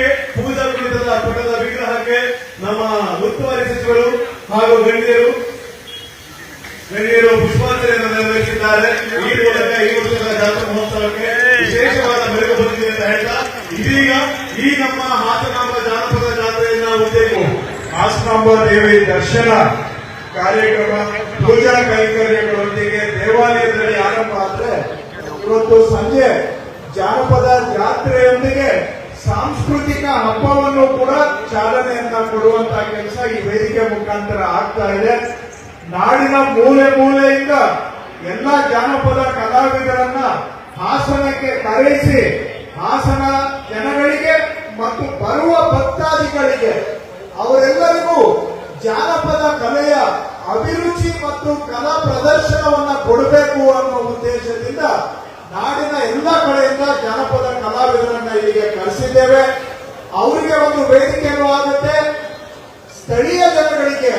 ಪಟಕ್ಕೆ ಪೂಜಾ ಕುಳಿತದ ವಿಗ್ರಹಕ್ಕೆ ನಮ್ಮ ಉಸ್ತುವಾರಿ ಸಚಿವರು ಹಾಗೂ ಗಣ್ಯರು ಗಣ್ಯರು ಪುಷ್ಪಾಂಜಲಿಯನ್ನು ನೆರವೇರಿಸಿದ್ದಾರೆ. ಈ ಮೂಲಕ ಈ ವರ್ಷದ ಜಾತ್ರಾ ಮಹೋತ್ಸವಕ್ಕೆ ವಿಶೇಷವಾದ ಮೆರುಗು ಬಂದಿದೆ ಅಂತ ಹೇಳ್ತಾ, ಇದೀಗ ಈ ನಮ್ಮ ಹಾಸನಾಂಬ ಜಾನಪದ ಜಾತ್ರೆಯನ್ನ ಉದ್ದೇಶ ಹಾಸನಾಂಬ ದೇವಿ ದರ್ಶನ ಕಾರ್ಯಕ್ರಮ, ಪೂಜಾ ಕೈಂಕರ್ಯಗಳೊಂದಿಗೆ ದೇವಾಲಯದಲ್ಲಿ ಆರಂಭ ಆದ್ರೆ ಇವತ್ತು ಸಂಜೆ ಜಾನಪದ ಜಾತ್ರೆಯೊಂದಿಗೆ ಸಾಂಸ್ಕೃತಿಕ ಹಬ್ಬವನ್ನು ಕೂಡ ಚಾಲನೆಯನ್ನ ಕೊಡುವಂತ ಕೆಲಸ ಈ ವೇದಿಕೆ ಮುಖಾಂತರ ಆಗ್ತಾ ಇದೆ. ನಾಡಿನ ಮೂಲೆ ಮೂಲೆಯಿಂದ ಎಲ್ಲ ಜಾನಪದ ಕಲಾವಿದರನ್ನ ಹಾಸನಕ್ಕೆ ಕರೆಸಿ, ಹಾಸನ ಜನಗಳಿಗೆ ಮತ್ತು ಬರುವ ಭಕ್ತಾದಿಗಳಿಗೆ ಅವರೆಲ್ಲರಿಗೂ ಜಾನಪದ ಕಲೆಯ ಅಭಿರುಚಿ ಮತ್ತು ಕಲಾ ಪ್ರದರ್ಶನವನ್ನ ಕೊಡಬೇಕು ಅನ್ನೋ ಉದ್ದೇಶದಿಂದ ನಾಡಿನ ಎಲ್ಲ ಕಲಾವಿದರನ್ನ ಇಲ್ಲಿಗೆ ಅವರಿಗೆ ಒಂದು ವೇದಿಕೆಯೂ ಆಗುತ್ತೆ ಸ್ಥಳೀಯ ಜನಗಳಿಗೆ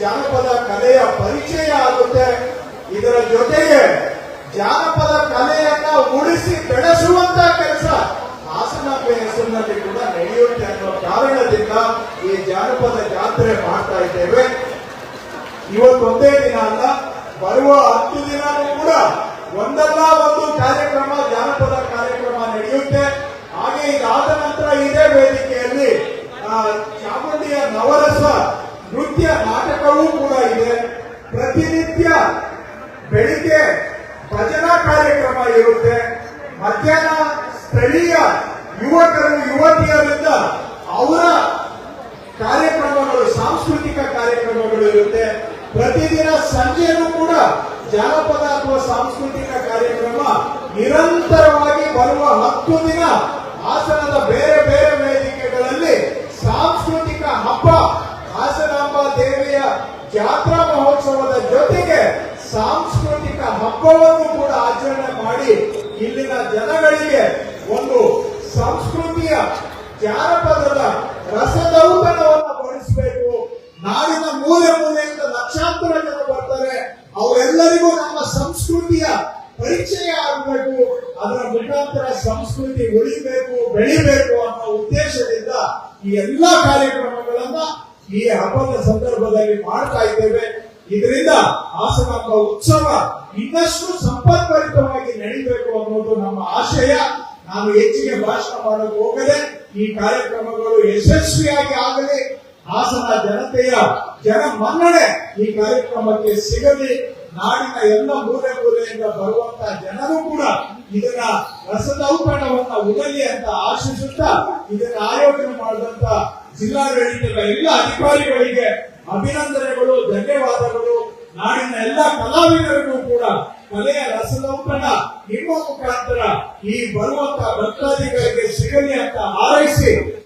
ಜಾನಪದ ಕಲೆಯ ಪರಿಚಯ ಆಗುತ್ತೆ. ಇದರ ಜೊತೆಗೆ ಜಾನಪದ ಕಲೆಯನ್ನ ಉಳಿಸಿ ಬೆಳೆಸುವಂತ ಕೆಲಸ ಹಾಸನ ಹೆಸರಿನಲ್ಲಿ ಕೂಡ ನಡೆಯುತ್ತೆ ಅನ್ನೋ ಕಾರಣದಿಂದ ಈ ಜಾನಪದ ಜಾತ್ರೆ ಮಾಡ್ತಾ ಇದ್ದೇವೆ. ಇವತ್ತೊಂದೇ ದಿನ ಅಲ್ಲ, ಬರುವ ಹತ್ತು ದಿನನೂ ಕೂಡ ಒಂದಲ್ಲ ಒಂದು ಕಾರ್ಯಕ್ರಮ, ಜಾನಪದ ಕಾರ್ಯಕ್ರಮ ನಡೆಯುತ್ತೆ. ಇದಾದ ನಂತರ ಇದೇ ವೇದಿಕೆಯಲ್ಲಿ ಚಾಮುಂಡಿಯ ನವರಸ ನೃತ್ಯ ನಾಟಕವೂ ಕೂಡ ಇದೆ. ಪ್ರತಿನಿತ್ಯ ಬೆಳಿಗ್ಗೆ ಭಜನಾ ಕಾರ್ಯಕ್ರಮ ಇರುತ್ತೆ. ಮಧ್ಯಾಹ್ನ ಸ್ಥಳೀಯ ಯುವಕರು, ಯುವತಿಯರಿಂದ ಅವರ ಕಾರ್ಯಕ್ರಮಗಳು, ಸಾಂಸ್ಕೃತಿಕ ಕಾರ್ಯಕ್ರಮಗಳು ಇರುತ್ತೆ. ಪ್ರತಿದಿನ ಸಂಜೆಯೂ ಕೂಡ ಜಾನಪದ ಅಥವಾ ಸಾಂಸ್ಕೃತಿಕ ಕಾರ್ಯಕ್ರಮ ನಿರಂತರವಾಗಿ ಬರುವ ಹತ್ತು ದಿನ ಹಾಸನದ ಬೇರೆ ಬೇರೆ ವೇದಿಕೆಗಳಲ್ಲಿ ಸಾಂಸ್ಕೃತಿಕ ಹಬ್ಬ ಹಾಸನಾಂಬ ದೇವಿಯ ಜಾತ್ರಾ ಮಹೋತ್ಸವದ ಜೊತೆಗೆ ಸಾಂಸ್ಕೃತಿಕ ಹಬ್ಬವನ್ನು ಕೂಡ ಆಚರಣೆ ಮಾಡಿ ಇಲ್ಲಿನ ಜನಗಳಿಗೆ ಒಂದು ಸಂಸ್ಕೃತಿಯ ಜಾನಪದದ ರಸದೌತಣವನ್ನು ಅದರ ಮುಖಾಂತರ ಸಂಸ್ಕೃತಿ ಉಳಿಬೇಕು, ಬೆಳಿಬೇಕು ಅನ್ನೋ ಉದ್ದೇಶದಿಂದ ಈ ಎಲ್ಲಾ ಕಾರ್ಯಕ್ರಮಗಳನ್ನ ಈ ಹಬ್ಬದ ಸಂದರ್ಭದಲ್ಲಿ ಮಾಡ್ತಾ ಇದ್ದೇವೆ. ಇದರಿಂದ ಹಾಸನ ಉತ್ಸವ ಇನ್ನಷ್ಟು ಸಂಪತ್ಭರಿತವಾಗಿ ನಡೀಬೇಕು ಅನ್ನೋದು ನಮ್ಮ ಆಶಯ. ನಾನು ಹೆಚ್ಚಿಗೆ ಭಾಷಣ ಮಾಡಲು ಹೋಗದೆ ಈ ಕಾರ್ಯಕ್ರಮಗಳು ಯಶಸ್ವಿಯಾಗಿ ಆಗಲಿ. ಹಾಸನ ಜನತೆಯ ಜನ ಮನ್ನಣೆ ಈ ಕಾರ್ಯಕ್ರಮಕ್ಕೆ ಸಿಗಲಿ. ನಾಡಿನ ಎಲ್ಲ ಮೂಲೆ ಮೂಲೆಯಿಂದ ಬರುವಂತ ಜನರು ಕೂಡ ಇದನ್ನ ರಸದೌತಣವನ್ನ ಉಡಲಿ ಅಂತ ಆಶಿಸುತ್ತಾ ಇದನ್ನ ಆಯೋಜನೆ ಮಾಡಿದಂತ ಜಿಲ್ಲಾಡಳಿತದ ಎಲ್ಲ ಅಧಿಕಾರಿಗಳಿಗೆ ಅಭಿನಂದನೆಗಳು, ಧನ್ಯವಾದಗಳು. ನಾಡಿನ ಎಲ್ಲ ಕಲಾವಿದರಿಗೂ ಕೂಡ ಕಲೆಯ ರಸದೌತಣ ನಿಮ್ಮ ಮುಖಾಂತರ ಈ ಬರುವಂತ ಭಕ್ತಾದಿಗಳಿಗೆ ಸಿಗಲಿ ಅಂತ ಹಾರೈಸಿ